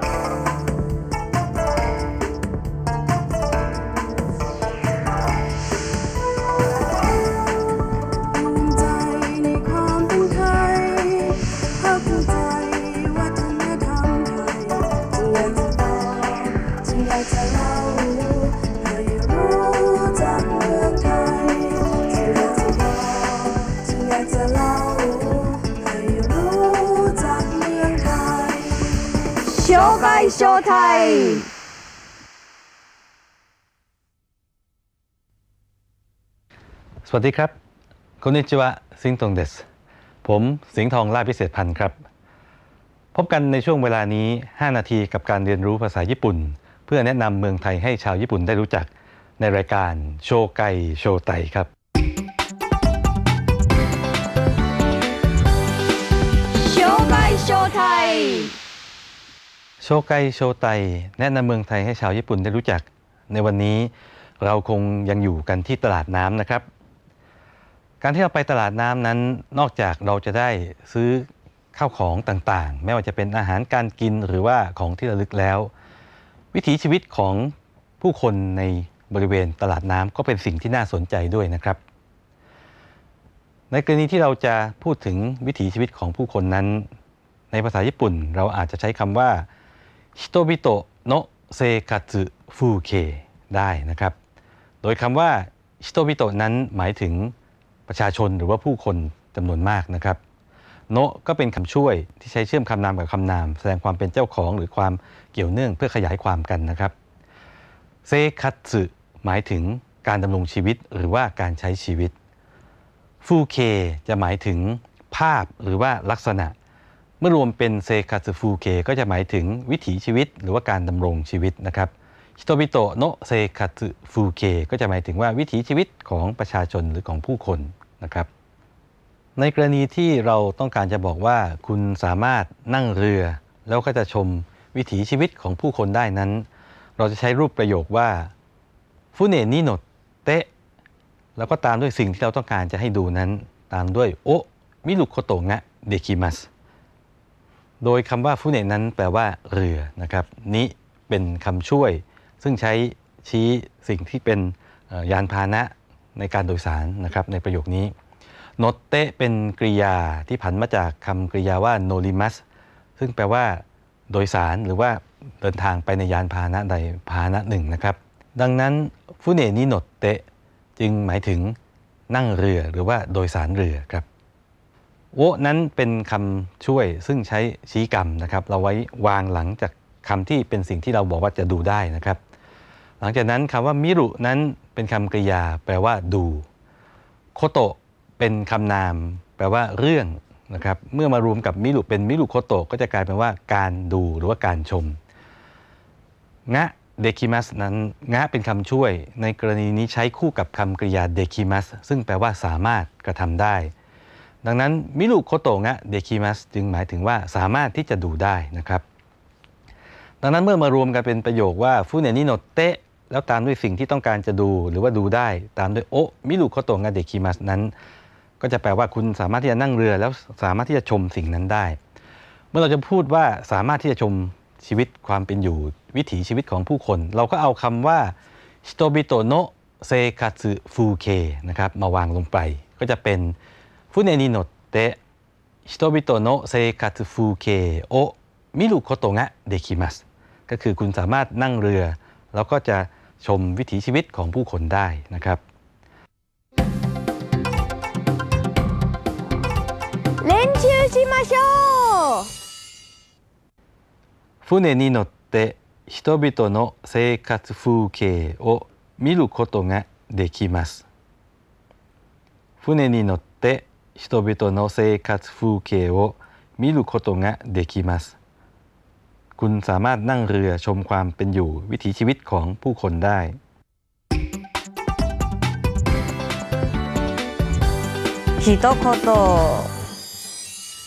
ภู ว์ไกโชว์ไทย สวัสดีครับคุณนิจิวะสิงตงเดส ผมสิงห์ทองลาพิเศษพันธ์ครับ พบกันในช่วงเวลานี้ 5 นาทีกับการเรียนรู้ภาษาญี่ปุ่น เพื่อแนะนำเมืองไทยให้ชาวญี่ปุ่นได้รู้จักในรายการโชไกโชไตครับ โชไกโชไตแนะนำเมืองไทยให้ชาวญี่ปุ่นได้รู้จัก ในวันนี้เราคงยังอยู่กันที่ตลาดน้ำนะครับ การที่เราไปตลาดน้ำนั้น นอกจากเราจะได้ซื้อข้าวของต่างๆ ไม่ว่าจะเป็นอาหารการกินหรือว่าของที่ระลึกแล้ว วิถีชีวิตของผู้คนในบริเวณตลาดน้ำก็เป็นสิ่งที่น่าสนใจด้วยนะครับ ในกรณีที่เราจะพูดถึงวิถีชีวิตของผู้คนนั้น ในภาษาญี่ปุ่นเราอาจจะใช้คำว่า ฮิโตบิโนเซคัตฟูเคได้นะครับ โดยคำว่าฮิโตบิโตนั้นหมายถึงประชาชนหรือว่าผู้คนจำนวนมากนะครับ โนะก็เป็นคำช่วยที่ใช้เชื่อมคำนามกับคำนาม แสดงความเป็นเจ้าของหรือความเกี่ยวเนื่องเพื่อขยายความกันนะครับเซคัตสึหมายถึงการดำรงชีวิตหรือว่าการใช้ชีวิตฟูเคจะหมายถึงภาพหรือว่าลักษณะ มื่อรวมเป็นเซคาสึฟูเคก็จะหมายถึงวิถีชีวิตหรือว่าการดำรงชีวิตนะครับฮิโตบิโตโนเซคาสึฟูเคก็จะหมายถึงว่าวิถีชีวิตของประชาชนหรือของผู้คนนะครับ ในกรณีที่เราต้องการจะบอกว่าคุณสามารถนั่งเรือ แล้วก็จะชมวิถีชีวิตของผู้คนได้นั้น เราจะใช้รูปประโยคว่าฟุเนนิโนเตะแล้วก็ตามด้วยสิ่งที่เราต้องการจะให้ดูนั้น ตามด้วยโอมิรุโคโตงะเดคิมัส โดยคำว่าฟุเนนั้นแปลว่าเรือนะครับนี้เป็นคำช่วย ซึ่งใช้ชี้สิ่งที่เป็นยานพาหนะในการโดยสารนะครับในประโยคนี้โนเตเป็นกริยาที่ผันมาจากคำกริยาว่าโนริมัสซึ่งแปลว่าโดยสารหรือว่าเดินทางไปในยานพาหนะใดพาหนะหนึ่งนะครับ ดังนั้นฟุเนนิโนเตจึงหมายถึงนั่งเรือหรือว่าโดยสารเรือครับ โวนั้นเป็นคำช่วยซึ่งใช้ชี้กรรมนะครับ เราไว้วางหลังจากคำที่เป็นสิ่งที่เราบอกว่าจะดูได้นะครับ หลังจากนั้นคำว่ามิรุนั้นเป็นคำกริยา แปลว่าดูโคโตะเป็นคำนาม แปลว่าเรื่องนะครับ เมื่อมารวมกับมิรุเป็นมิรุโคโตะก็จะกลายเป็นว่าการดูหรือว่าการชมงะเดคิมัสนั้นงะเป็นคำช่วย ในกรณีนี้ใช้คู่กับคำกริยาเดคิมัสซึ่งแปลว่าสามารถกระทำได้ ดังนั้นมิรุโคโตงะเดคิมัสจึงหมายถึงว่าสามารถที่จะดูได้นะครับ ดังนั้นเมื่อมารวมกันเป็นประโยคว่าฟูเนนิโนเตะแล้วตามด้วยสิ่งที่ต้องการจะดูหรือว่าดูได้ตามด้วยโอมิรุโคโตงะเดคิมัสนั้น ก็จะแปลว่าคุณสามารถที่จะนั่งเรือแล้วสามารถที่จะชมสิ่งนั้นได้ เมื่อเราจะพูดว่าสามารถที่จะชมชีวิตความเป็นอยู่ วิถีชีวิตของผู้คน เราก็เอาคำว่าฮิโตบิโตโนเซคัตสึฟูเคนะครับมาวางลงไป ก็จะเป็น ฟุเนนิโนเตะฮิโตบิโตโนะเซคัตสึฟูเคโอะมิรุโคโตงะเดคิมัสก็คือคุณสามารถนั่งเรือ แล้วก็จะชมวิถีชีวิตของผู้คนได้นะครับ เล่นชื่อしましょう船に乗って人々の生活風景を見ることができます船に乗って 人々の生活風景を見ることができますคุณสามารถนั่งเรือชมความเป็นอยู่วิถีชีวิตของผู้คนได้ 一言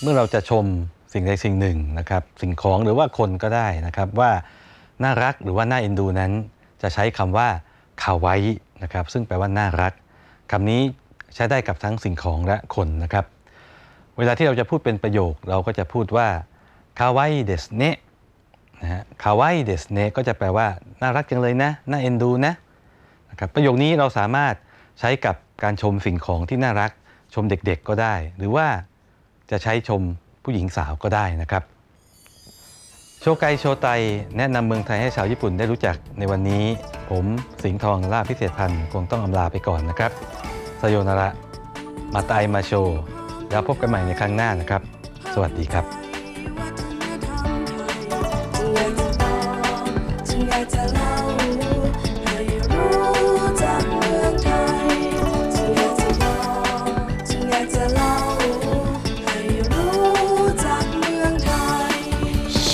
เมื่อเราจะชมสิ่งใดสิ่งหนึ่งนะครับ สิ่งของหรือว่าคนก็ได้นะครับว่าน่ารักหรือว่าน่าเอ็นดูนั้น จะใช้คำว่าคาไวนะครับ ซึ่งแปลว่าน่ารักคำนี้ ใช้ได้กับทั้งสิ่งของและคนนะครับ เวลาที่เราจะพูดเป็นประโยคเราก็จะพูดว่าคาไวเดสเนะนะฮะคาวายเดสเนก็จะแปลว่า น่ารักจังเลยนะ น่าเอ็นดูนะนะครับประโยคนี้เราสามารถใช้กับการชมสิ่งของที่น่ารักชมเด็กๆก็ได้ หรือว่าจะใช้ชมผู้หญิงสาวก็ได้นะครับ โชไกโชไตแนะนำเมืองไทยให้ชาวญี่ปุ่นได้รู้จักในวันนี้ ผมสิงห์ทองล่าพิเศษพันธ์คงต้องอำลาไปก่อนนะครับ โยนาระ มาตายมาโชว์แล้วพบกันใหม่ในครั้งหน้านะครับ สวัสดีครับ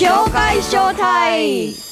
紹介招待